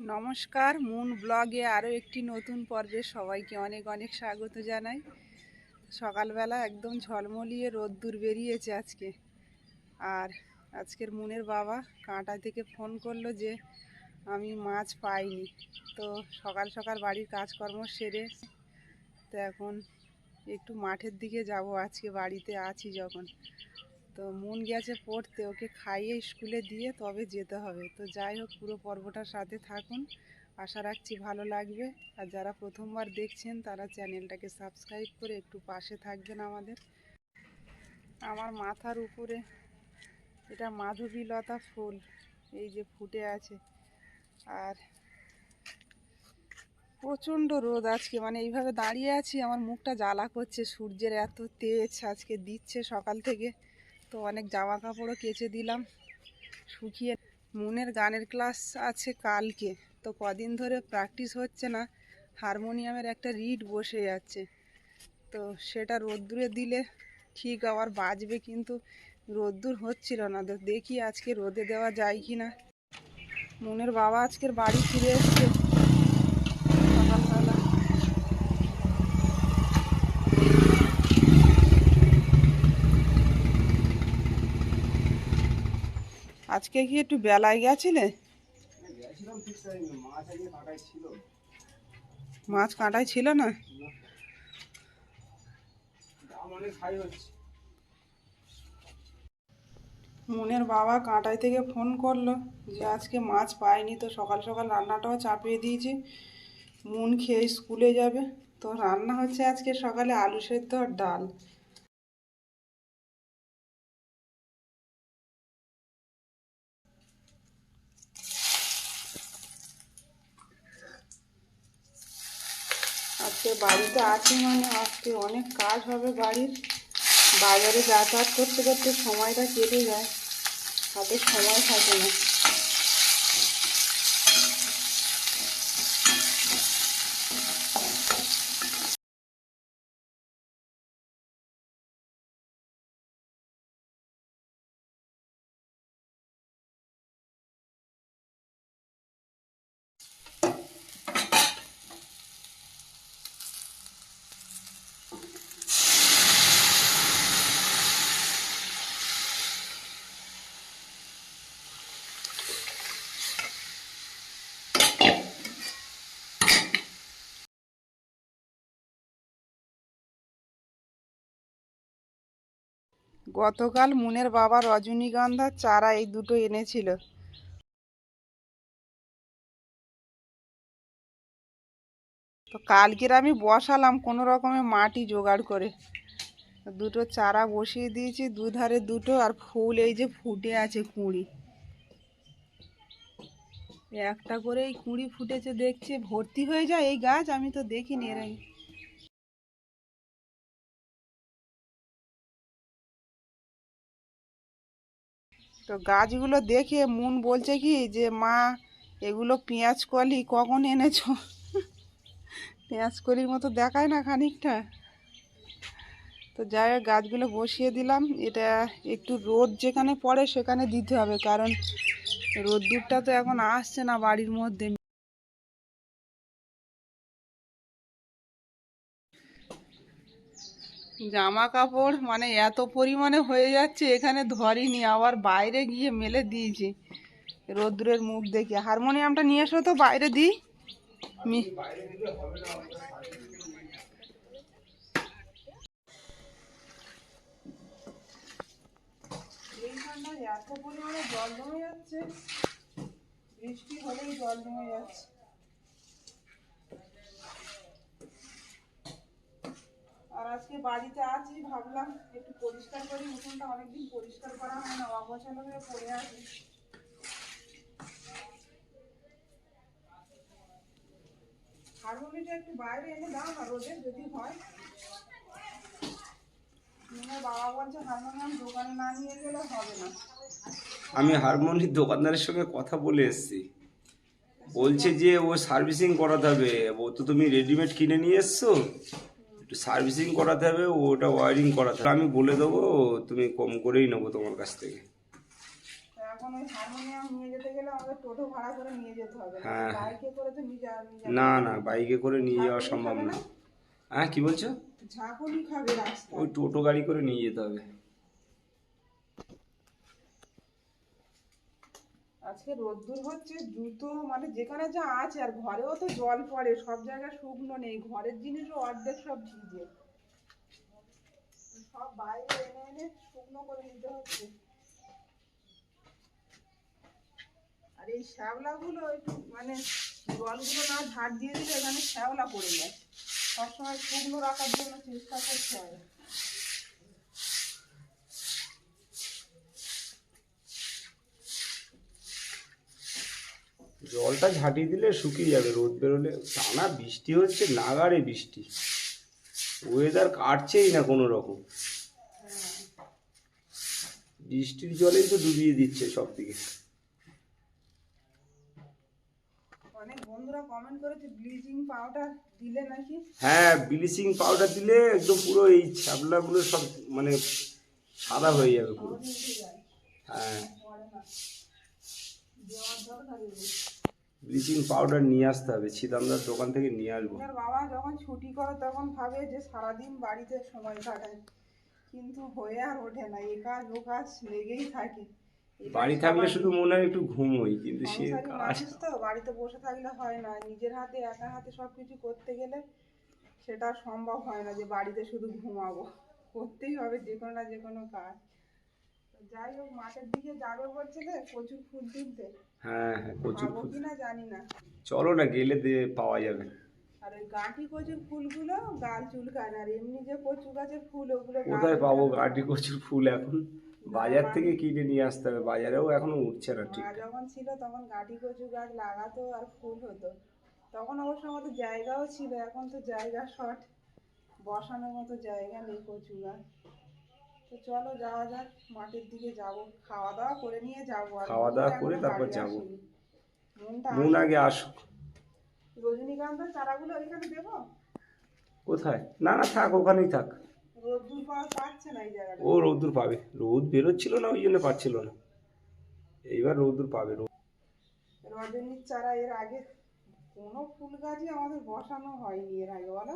নমস্কার, মুন ব্লগে আরও একটি নতুন পর্বে সবাইকে অনেক অনেক স্বাগত জানাই। সকালবেলা একদম ঝলমলিয়ে রোদ্দুর বেরিয়েছে আজকে। আর আজকের মুনের বাবা কাঁটা থেকে ফোন করল যে, আমি মাছ পাইনি। তো সকাল সকাল বাড়ির কাজকর্ম সেরে তো এখন একটু মাঠের দিকে যাব। আজকে বাড়িতে আছি যখন। তো মন গেছে পড়তে, ওকে খাইয়ে স্কুলে দিয়ে তবে যেতে হবে। তো যাই হোক, পুরো পর্বটার সাথে থাকুন। আশা রাখছি ভালো লাগবে। আর যারা প্রথমবার দেখছেন, তারা চ্যানেলটাকে সাবস্ক্রাইব করে একটু পাশে থাকবেন আমাদের। আমার মাথার উপরে এটা মাধবীলতা ফুল, এই যে ফুটে আছে। আর প্রচণ্ড রোদ আজকে মানে এইভাবে দাঁড়িয়ে আছি, আমার মুখটা জ্বালা করছে, সূর্যের এত তেজ আজকে দিচ্ছে সকাল থেকে। তো অনেক জামা কাপড়ও কেচে দিলাম। শুকিয়ে মুনের গানের ক্লাস আছে কালকে। তো কদিন ধরে প্র্যাকটিস হচ্ছে না, হারমোনিয়ামের একটা রিড বসে যাচ্ছে। তো সেটা রোদ্দুরে দিলে ঠিক আবার বাজবে কিন্তু রোদ্দুর হচ্ছিল না। তো দেখি আজকে রোদে দেওয়া যায় কি না মুনের বাবা আজকের বাড়ি ফিরে এসছে সকালবেলা আজকে কি একটু বেলায় গেছিলে? মাছ কাটাই ছিল না? মুনের বাবা কাঁটাই থেকে ফোন করল যে আজকে মাছ পাইনি তো সকাল সকাল রান্নাটাও চাপিয়ে দিয়েছি। মুন খেয়ে স্কুলে যাবে। তো রান্না হচ্ছে আজকে সকালে আলু সেদ্ধ আর ডাল। আজকে বাড়িতে আছি মানে আজকে অনেক কাজ হবে বাড়ির। বাজারে যাতায়াত করতে করতে সময়টা কেটে যায়। হাতে সময় থাকে না। গতকাল মুনের বাবা রজনীগন্ধার চারা এই দুটো এনেছিল। তো কালকের আমি বসালাম কোনো রকমে মাটি জোগাড় করে। দুটো চারা বসিয়ে দিয়েছি, দুধারে দুটো আর ফুল এই যে ফুটে আছে কুঁড়ি। একটা করে এই কুঁড়ি ফুটেছে, দেখছি ভর্তি হয়ে যায় এই গাছ, আমি তো দেখিনি এর আগে। তো গাছগুলো দেখে মন বলছে কি যে, মা, এগুলো পেঁয়াজ কলি কখন এনেছ? পেঁয়াজ কলির মতো দেখায় না খানিকটা। তো যাই হোক, গাছগুলো বসিয়ে দিলাম। এটা একটু রোদ যেখানে পড়ে সেখানে দিতে হবে, কারণ রোদ্দুরটা তো এখন আসছে না বাড়ির মধ্যে। জামা কাপড় মানে এত পরিমাণে হয়ে যাচ্ছে, এখানে ধরিনি, আবার বাইরে গিয়ে মেলে দিয়েছি। রোদ্দুরের মুখ দেখে। হারমোনিয়ামটা নিয়ে এসো তো, বাইরে দিই এত পরিমাণে জল জমে যাচ্ছে। বৃষ্টি হলেই জল জমে যাচ্ছে। আর আজকে বাড়িতে আছি, ভাবলাম একটু পরিষ্কার করি, উঠোনটা অনেকদিন পরিষ্কার করা হয় না, অগোছালো হয়ে পড়ে আছে। হারমোনিটা একটু বাইরে এনে দাও না, রোদে যদি হয়। বাবা বলছে হারমোনিয়াম দোকানে না নিয়ে গেলে হবে না। আমি হারমোনির দোকানদারের সঙ্গে কথা বলে এসেছি। বলছে যে ও সার্ভিসিং করাতে হবে। ও তো তুমি রেডিমেড কিনে নিয়ে এসছো? একটু সার্ভিসিং করাতে হবে ওটা ওয়ারিং করাতে হবে। আমি বলে দেবো তুমি কম করেই নেব তোমার কাছ থেকে। হ্যাঁ। না না বাইকে করে নিয়ে যাওয়া সম্ভব না? হ্যাঁ কি বলছো? ঝাঁকুনি খাবে ওই টোটো গাড়ি করে নিয়ে যেতে হবে। আজকে রোদ্দুর হচ্ছে, জুতো মানে যেখানে যা আছে আর ঘরেও তো জল পড়ে, সব জায়গায় শুকনো নেই, ঘরের জিনিসও অর্ধেক সব ভিজে। সব বাইরে এনে এনে শুকনো করে নিতে হচ্ছে। আর এই শ্যাওলাগুলো মানে জলগুলো না ঝাড় দিয়ে দিলে এখানে শ্যাওলা পড়ে যায়। সবসময় শুকনো রাখার জন্য চেষ্টা করতে হবে জলটা ঝাঁটিয়ে দিলে শুকিয়ে যাবে রোদ বেরোলে। টানা বৃষ্টি হচ্ছে নাগারে বৃষ্টি। ওয়েদার কাটছেই না কোনো রকম বৃষ্টির জলেই তো ডুবিয়ে দিচ্ছে সব দিকে হ্যাঁ ব্লিচিং পাউডার দিলে একদম পুরো এই ছ্যাবলাগুলো সব মানে সাদা হয়ে যাবে পুরো। হ্যাঁ। ব্লিচিং পাউডার নিয়ে আসতে হবে ছিদামদার দোকান থেকে নিয়ে আসব। বাবা যখন ছুটি করে তখন ভাবে যে সারাদিন বাড়িতে সময় কাটায় কিন্তু হয়ে আর ওঠে না এ কাজ ও কাজ লেগেই থাকে। বাড়ি থাকলে শুধু মনে হয় একটু ঘুমোই কিন্তু সে কাজ তো বাড়িতে বসে থাকলে হয় না নিজের হাতে একা হাতে সব কিছু করতে গেলে সেটা সম্ভব হয় না যে বাড়িতে শুধু ঘুমাবো। করতেই হবে যে কোনো না যে কোনো কাজ। যাই হোক মাঠের দিকে যাবে বলছিলে প্রচুর ফুল তুলতে। হ্যাঁ হ্যাঁ প্রচুর ফুল। কিনা জানি না। চলো না গেলে দিয়ে পাওয়া যাবে। আর ওই গাঁটি কচুর ফুলগুলো গাল চুলকায় না। আর এমনি যে কচু গাছের ফুল ওগুলো গাল কোথায় পাবো। গাটি কচুর ফুল এখন? বাজার থেকে কিনে নিয়ে আসতে হবে। বাজারেও এখনও উঠছে না ঠিক। যখন ছিল তখন গাঁটি কচু গাছ লাগাতো আর ফুল হতো। তখন অবশ্য আমাদের জায়গাও ছিল এখন তো জায়গা শর্ট। বসানোর মতো জায়গা নেই কচু গাছ। তো চলো যাওয়া যাক মাঠের দিকে যাব। খাওয়া দাওয়া করে নিয়ে যাব আর খাওয়া দাওয়া করে তারপর যাব। মন আগে আসুক। রজনীকান্তের চারাগুলো এখানে দেবো? কোথায়? না না থাক ওখানেই থাক। রোদ্দুর পাওয়া পাচ্ছে না এই জায়গাটা ও রোদ্দুর পাবে। রোদ বেরোচ্ছিল না ওই জন্য পাচ্ছিল না। এইবার রোদ্দুর পাবে রোদ। রজনীর চারা এর আগে কোনো ফুল গাছই আমাদের বসানো হয়নি এর আগে বলো?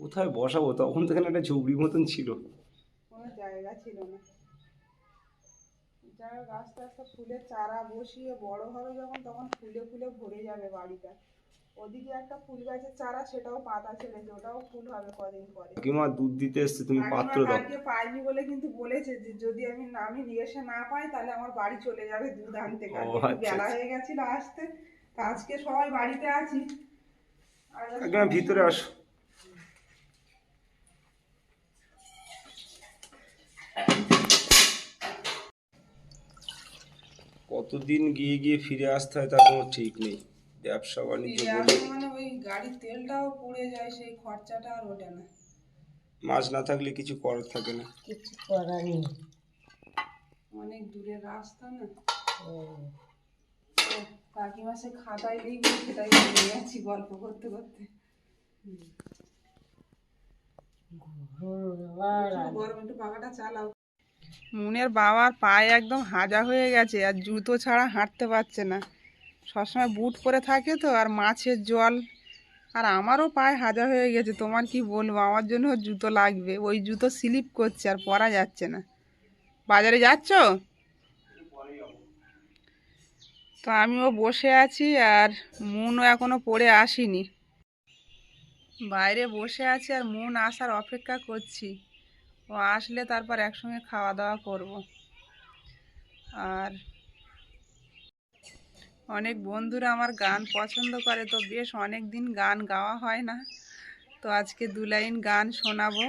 কোথায় বসাবো? তখন তো এখানে একটা ঝুবড়ি মতন ছিল। কোনো জায়গা ছিল না। যাই হোক আস্তে আস্তে ফুলের চারা বসিয়ে বড় হবে যখন তখন ফুলে ফুলে ভরে যাবে বাড়িটা। ওদিকে একটা ফুল গাছের চারা সেটাও পাতা ছেড়েছে ওটাও ফুল হবে কদিন পরে। কাকিমা দুধ দিতে এসছে তুমি পাত্র দাও। কালকে পাইনি বলে কিন্তু বলেছে যে যদি আমি আমি এসে না পাই তাহলে আমার বাড়ি চলে যাবে দুধ আনতে আচ্ছা, বেলা আচ্ছা। হয়ে গেছিল আসতে তা আজকে সবাই বাড়িতে আছি। কাকিমা ভিতরে আসো। কতদিন গিয়ে গিয়ে ফিরে আসতে হয় তার কোনো ঠিক নেই। ব্যবসা বাণিজ্য মানে ওই গাড়ির তেলটাও পুড়ে যায় সেই খরচাটা আর ওঠে না। মাছ না থাকলে কিছু করার থাকে না। কিছু করার নেই। অনেক দূরের রাস্তা না। কাকিমা সে খাতায় লিখবে সেটাই নিয়ে যাচ্ছি গল্প করতে করতে। গরম একটু পাখাটা চালাও। মুনের বাবার পায়ে একদম হাজা হয়ে গেছে আর জুতো ছাড়া হাঁটতে পারছে না। সবসময় বুট পরে থাকে তো আর মাছের জল। আর আমারও পায়ে হাজা হয়ে গেছে, তোমার কি বলব? আমার জন্য জুতো লাগবে, ওই জুতো স্লিপ করছে আর পরা যাচ্ছে না। বাজারে যাচ্ছ? তো আমিও বসে আছি আর মুনও এখনও পড়ে আসিনি। বাইরে বসে আছি আর মন আসার অপেক্ষা করছি। ও আসলে তারপর একসঙ্গে খাওয়া দাওয়া করব। আর অনেক বন্ধুরা আমার গান পছন্দ করে, তো বেশ অনেক দিন গান গাওয়া হয় না। তো আজকে দু লাইন গান শোনাবো,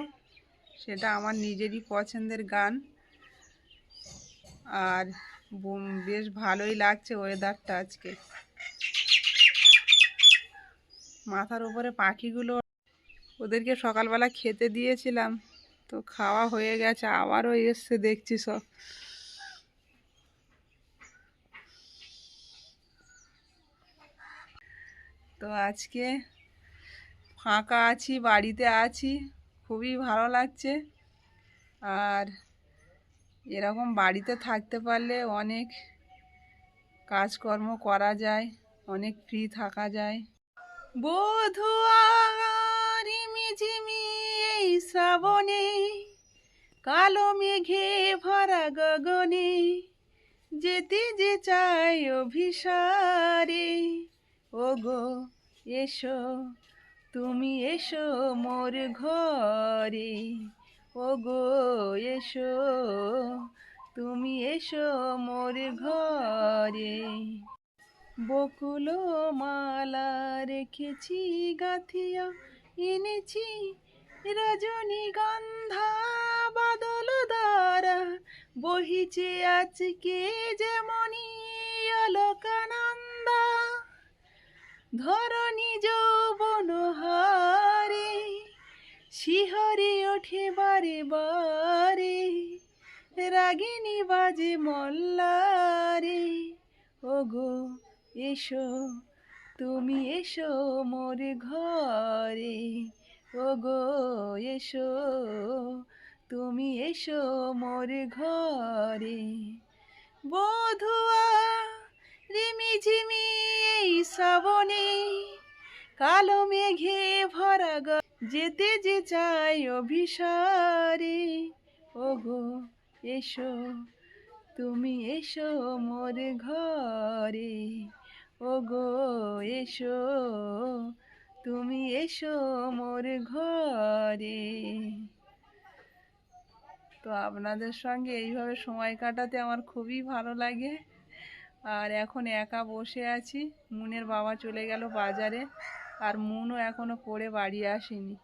সেটা আমার নিজেরই পছন্দের গান। আর বেশ ভালোই লাগছে ওয়েদারটা আজকে। মাথার উপরে পাখিগুলো, ওদেরকে সকালবেলা খেতে দিয়েছিলাম। তো খাওয়া হয়ে গেছে, আবারও এসছে, দেখছি সব। তো আজকে ফাঁকা আছি, বাড়িতে আছি, খুবই ভালো লাগছে। আর এরকম বাড়িতে থাকতে পারলে অনেক কাজকর্ম করা যায়, অনেক ফ্রি থাকা যায়। বধুয়া রিমিঝিমি এই শ্রাবণে, কালো মেঘে ভরা গগনে, যেতে যে চাই অভিসারে। ও গো এসো, তুমি এসো মোর ঘরে। ও গো এসো, তুমি এসো মোর ঘরে। বকুল মালা রেখেছি গাথিয়া, এনেছি রজনীগন্ধা বাদল দ্বারা বহিছে আজকে যেমনই অলোকানন্দা। ধরণী যৌবন হারে, শিহরে ওঠে বারে বারে, রাগিনী বাজে মল্লারে। ওগো, এসো, তুমি এসো মোর ঘরে। ওগো, এসো। তুমি এসো মোর ঘরে। বধুয়া, রিমিঝিমি এই শ্রাবণে কালো মেঘে ভরা গ যেতে যে চাই অভিসারে। ওগো, এসো। তুমি এসো মোর ঘরে। ওগো, এসো। তুমি এসো মোর ঘরে। তো আপনাদের সঙ্গে এইভাবে সময় কাটাতে আমার খুবই ভালো লাগে। আর এখন একা বসে আছি, মুনের বাবা চলে গেল বাজারে, আর মুনও এখনও পড়ে বাড়ি আসেনি।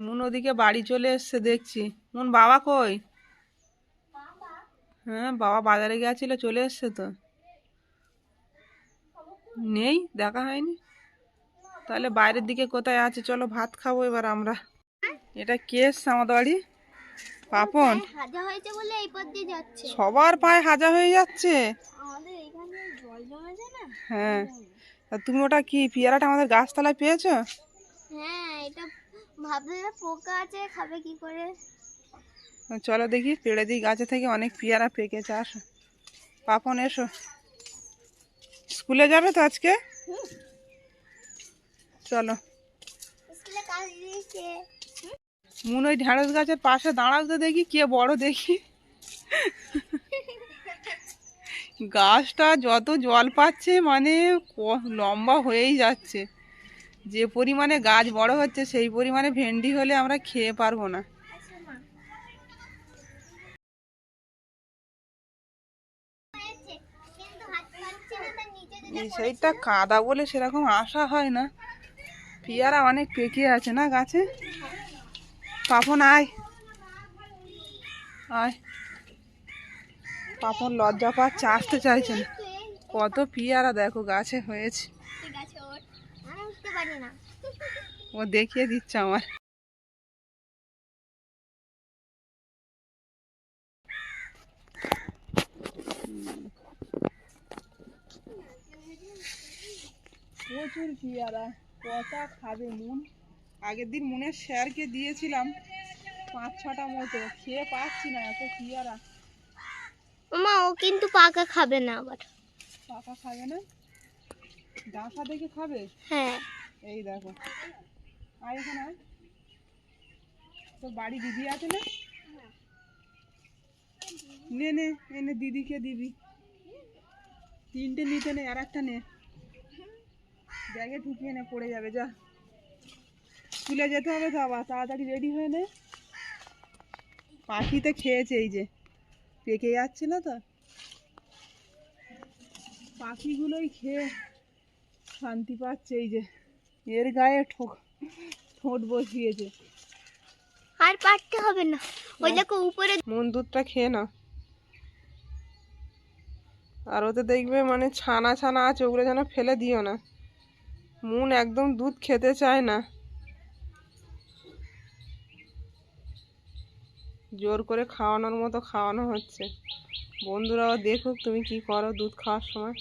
মুন ওদিকে বাড়ি চলে এসছে, দেখছি। মুন, বাবা কই? হ্যাঁ বাবা বাজারে গেছিল, চলে এসছে তো? নেই, দেখা হয়নি? তাহলে বাইরের দিকে কোথায় আছে? চলো ভাত খাব এবার আমরা। এটা কে এসছে আমাদের বাড়ি? পাপন। সবার পায়ে হাজা হয়ে যাচ্ছে? হ্যাঁ। তুমি ওটা কি পেয়ারাটা আমাদের গাছতলায় পেয়েছ? হ্যাঁ এটা ভাবতে পোকা আছে খাবে কি করে? চলো দেখি পেড়ে দিই গাছে থেকে অনেক পেয়ারা পেকেছে আসো। পাপন এসো। স্কুলে যাবে তো আজকে? চলো। কাজ ওই ঢেঁড়স গাছের পাশে দাঁড়াও তো দেখি কে বড় দেখি। গাছটা যত জল পাচ্ছে মানে লম্বা হয়েই যাচ্ছে। যে পরিমাণে গাছ বড় হচ্ছে সেই পরিমাণে ভেন্ডি হলে আমরা খেয়ে পারব না। এই সাইডটা কাদা বলে সেরকম আশা হয় না। পেয়ারা অনেক পেকে আছে না গাছে? পাপন, আয়। আয়। পাপন লজ্জা পাচ্ছে, আসতে চাইছে না। কত পেয়ারা দেখো, গাছে হয়েছে। ও দেখিয়ে দিচ্ছে আমার। প্রচুর পেয়ারা। কটা খাবে মুন? আগের দিন মুনের স্যারকে দিয়েছিলাম পাঁচ ছটা মতো খেয়ে পাচ্ছি না এত পেয়ারা। মা ও কিন্তু পাকা খাবে না আবার। পাকা খাবে না? ডাঁসা দেখে খাবে? হ্যাঁ। এই দেখো। আর এখানে। তোর বাড়ি দিদি আছে না? নে নে এনে দিদিকে দিবি। তিনটে নিতে নে আর একটা নে। ব্যাগে ঢুকিয়ে নে পড়ে যাবে যা। স্কুলে যেতে হবে তো আবার তাড়াতাড়ি রেডি হয়ে নে। পাখিতে খেয়েছে এই যে পেকে যাচ্ছিল তো? পাখিগুলোই খেয়ে শান্তি পাচ্ছে এই যে এর গায়ে ঠোক ঠোঁট বসিয়েছে। আর পারতে হবে না ওই দেখো উপরে মন দুধটা খেয়ে না আর ওতে দেখবে মানে ছানা ছানা আছে ওগুলো যেন ফেলে দিও না। মন একদম দুধ খেতে চায় না। জোর করে খাওয়ানোর মতো খাওয়ানো হচ্ছে। বন্ধুরাও দেখুক তুমি কি করো দুধ খাওয়ার সময়।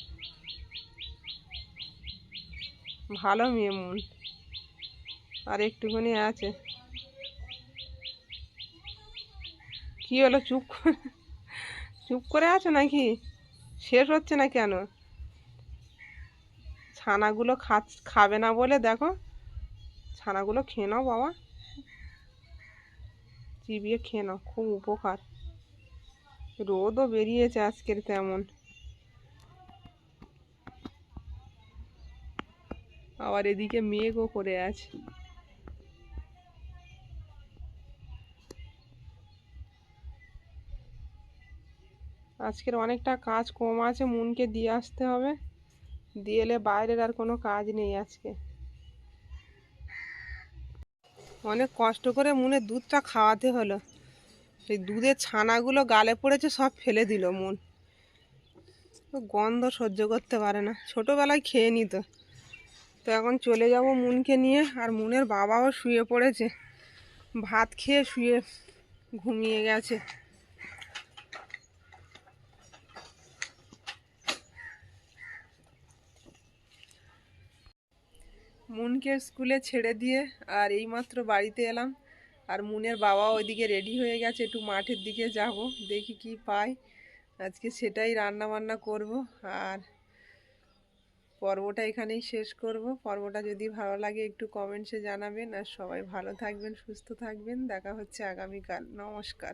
ভালো মেয়ে মন। আর একটুখানি আছে। কি হলো, চুপ? চুপ করে আছো নাকি? শেষ হচ্ছে না কেন? ছানাগুলো খা খাবে না বলে দেখো। ছানাগুলো খেয়ে নাও বাবা। চিবিয়ে খেয়ে নাও, খুব উপকার। রোদও বেরিয়েছে আজকের তেমন। আবার এদিকে মেঘও করে আছে। আজকের অনেকটা কাজ কম আছে, মুনকে দিয়ে আসতে হবে। দিয়ে এলে বাইরের আর কোনো কাজ নেই আজকে। অনেক কষ্ট করে মুনের দুধটা খাওয়াতে হলো। সেই দুধের ছানাগুলো গালে পড়েছে, সব ফেলে দিল মন। গন্ধ সহ্য করতে পারে না। ছোটোবেলায় খেয়ে নিত তো এখন চলে যাব মুনকে নিয়ে, আর মুনের বাবাও শুয়ে পড়েছে। ভাত খেয়ে শুয়ে ঘুমিয়ে গেছে। মুনকে স্কুলে ছেড়ে দিয়ে আর এইমাত্র বাড়িতে এলাম। আর মুনের বাবা ওইদিকে রেডি হয়ে গেছে, একটু মাঠের দিকে যাব, দেখি কি পাই। আজকে সেটাই রান্না বান্না করব আর পর্বটা এখানেই শেষ করব। পর্বটা যদি ভালো লাগে একটু কমেন্টসে জানাবেন। আর সবাই ভালো থাকবেন, সুস্থ থাকবেন। দেখা হচ্ছে আগামীকাল। নমস্কার।